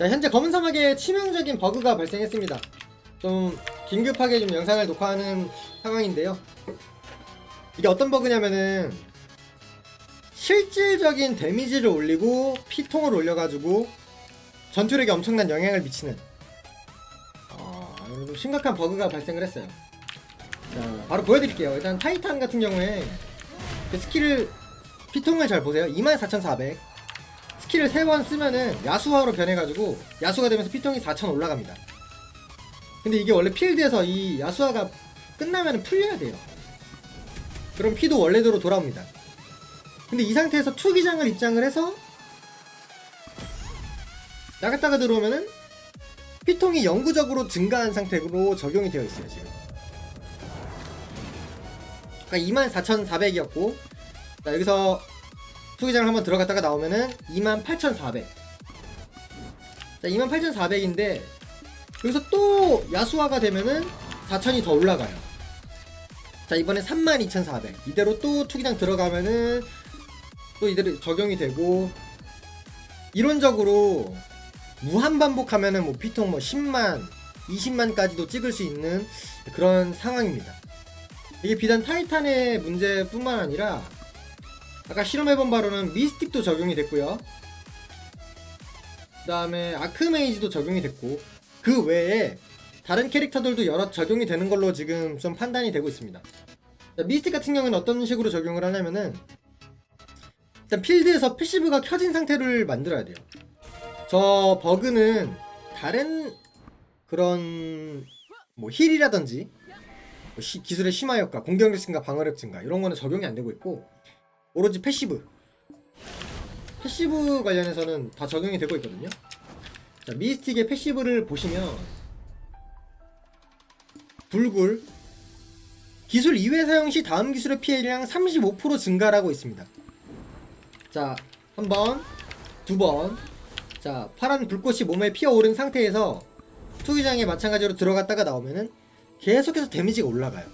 자, 현재 검은 사막에 치명적인 버그가 발생했습니다. 좀 긴급하게 좀 영상을 녹화하는 상황인데요. 이게 어떤 버그냐면은 실질적인 데미지를 올리고 피통을 올려가지고 전투력에 엄청난 영향을 미치는 어, 좀 심각한 버그가 발생을 했어요. 자, 바로 보여드릴게요. 일단 타이탄 같은 경우에 그 스킬을 피통을 잘 보세요. 24,400 스킬을 3번 쓰면은 야수화로 변해가지고 야수가 되면서 피통이 4,000 올라갑니다. 근데 이게 원래 필드에서 이 야수화가 끝나면 풀려야 돼요. 그럼 피도 원래대로 돌아옵니다. 근데 이 상태에서 투기장을 입장을 해서 나갔다가 들어오면은 피통이 영구적으로 증가한 상태로 적용이 되어 있어요 지금. 그러니까 24,400이었고 자 여기서 투기장을 한번 들어갔다가 나오면은 28,400. 자 28,400인데 여기서 또 야수화가 되면은 4,000이 더 올라가요. 자 이번에 32,400 이대로 또 투기장 들어가면은 또 이대로 적용이 되고 이론적으로 무한 반복하면은 뭐 피통 뭐 10만 20만까지도 찍을 수 있는 그런 상황입니다 이게 비단 타이탄의 문제뿐만 아니라 아까 실험해본 바로는 미스틱도 적용이 됐고요 그 다음에 아크메이지도 적용이 됐고 그 외에 다른 캐릭터들도 여러 적용이 되는 걸로 지금 좀 판단이 되고 있습니다 자, 미스틱 같은 경우는 어떤 식으로 적용을 하냐면은 일단 필드에서 패시브가 켜진 상태를 만들어야 돼요. 저 버그는 다른 그런 뭐 힐이라든지 뭐 시- 기술의 심화 효과, 공격력 증가, 방어력 증가 이런 거는 적용이 안 되고 있고 오로지 패시브 패시브 관련해서는 다 적용이 되고 있거든요. 자, 미스틱의 패시브를 보시면 불굴 기술 2회 사용 시 다음 기술의 피해량 35% 증가라고 있습니다. 자, 한 번, 두 번. 자, 파란 불꽃이 몸에 피어오른 상태에서 투기장에 마찬가지로 들어갔다가 나오면은 계속해서 데미지가 올라가요.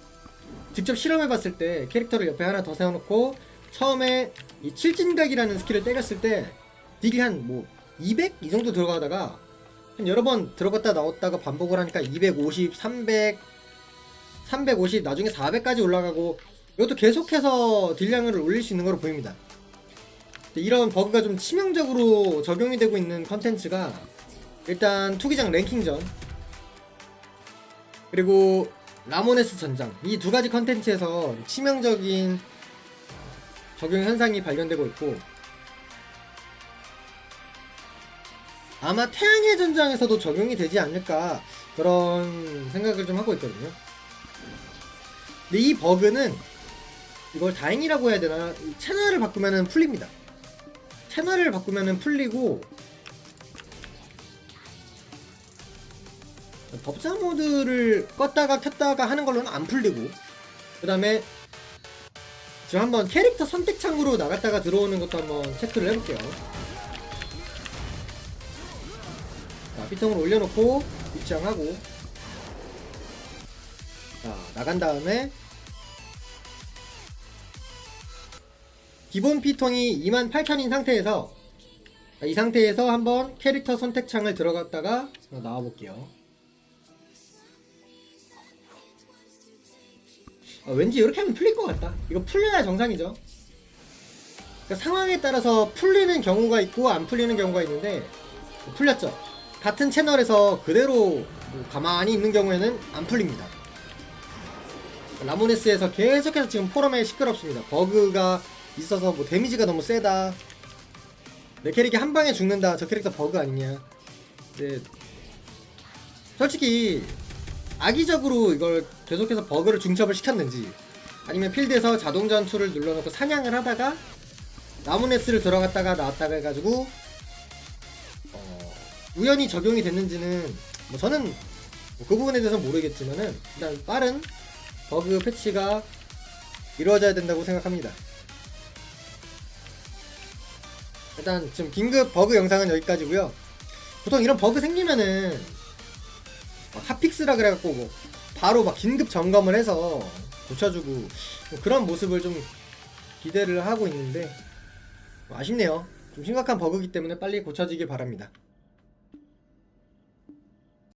직접 실험해봤을 때 캐릭터를 옆에 하나 더 세워놓고 처음에 이 칠진각이라는 스킬을 때렸을 때 딜이 한 뭐 200? 이 정도 들어가다가 한 여러 번 들어갔다 나왔다가 반복을 하니까 250, 300, 350, 나중에 400까지 올라가고 이것도 계속해서 딜량을 올릴 수 있는 걸로 보입니다. 이런 버그가 좀 치명적으로 적용이 되고 있는 컨텐츠가 일단 투기장 랭킹전 그리고 라모네스 전장 이 두 가지 컨텐츠에서 치명적인 적용 현상이 발견되고 있고 아마 태양의 전장에서도 적용이 되지 않을까 그런 생각을 좀 하고 있거든요. 근데 이 버그는 이걸 다행이라고 해야 되나 이 채널을 바꾸면은 풀립니다. 채널을 바꾸면은 풀리고 법사 모드를 껐다가 켰다가 하는 걸로는 안 풀리고 그 다음에 지금 한번 캐릭터 선택 창으로 나갔다가 들어오는 것도 한번 체크를 해볼게요 자 피통을 올려놓고 입장하고 자 나간 다음에 기본 피통이 28,000인 상태에서 이 상태에서 한번 캐릭터 선택 창을 들어갔다가 나와 볼게요. 아, 왠지 이렇게 하면 풀릴 것 같다. 이거 풀려야 정상이죠. 그러니까 상황에 따라서 풀리는 경우가 있고 안 풀리는 경우가 있는데 풀렸죠. 같은 채널에서 그대로 뭐 가만히 있는 경우에는 안 풀립니다. 라모네스에서 계속해서 지금 포럼에 시끄럽습니다. 버그가 있어서 뭐 데미지가 너무 세다. 내 캐릭이 한 방에 죽는다. 저 캐릭터 버그 아니냐. 네. 솔직히 악의적으로 이걸 계속해서 버그를 중첩을 시켰는지 아니면 필드에서 자동 전투를 눌러놓고 사냥을 하다가 나무네스를 들어갔다가 나왔다가 해가지고 어, 우연히 적용이 됐는지는 뭐 저는 뭐 그 부분에 대해서 는 모르겠지만은 일단 빠른 버그 패치가 이루어져야 된다고 생각합니다. 일단 지금 긴급 버그 영상은 여기까지고요. 보통 이런 버그 생기면은 막 핫픽스라 그래갖고 뭐 바로 막 긴급 점검을 해서 고쳐주고 뭐 그런 모습을 좀 기대를 하고 있는데 뭐 아쉽네요. 좀 심각한 버그기 때문에 빨리 고쳐지길 바랍니다.